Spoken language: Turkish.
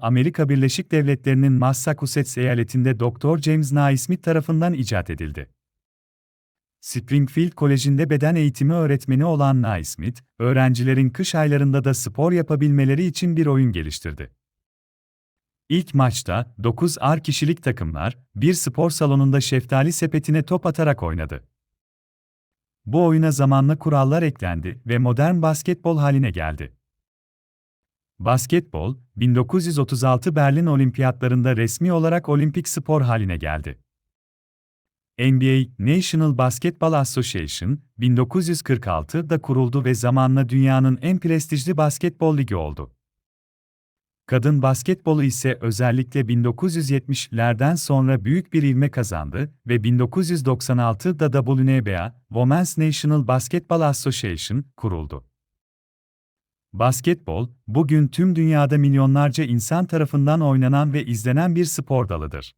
Amerika Birleşik Devletleri'nin Massachusetts eyaletinde Dr. James Naismith tarafından icat edildi. Springfield Koleji'nde beden eğitimi öğretmeni olan Naismith, öğrencilerin kış aylarında da spor yapabilmeleri için bir oyun geliştirdi. İlk maçta 9'ar kişilik takımlar bir spor salonunda şeftali sepetine top atarak oynadı. Bu oyuna zamanla kurallar eklendi ve modern basketbol haline geldi. Basketbol, 1936 Berlin Olimpiyatlarında resmi olarak olimpik spor haline geldi. NBA, National Basketball Association, 1946'da kuruldu ve zamanla dünyanın en prestijli basketbol ligi oldu. Kadın basketbolu ise özellikle 1970'lerden sonra büyük bir ivme kazandı ve 1996'da WNBA, Women's National Basketball Association, kuruldu. Basketbol, bugün tüm dünyada milyonlarca insan tarafından oynanan ve izlenen bir spor dalıdır.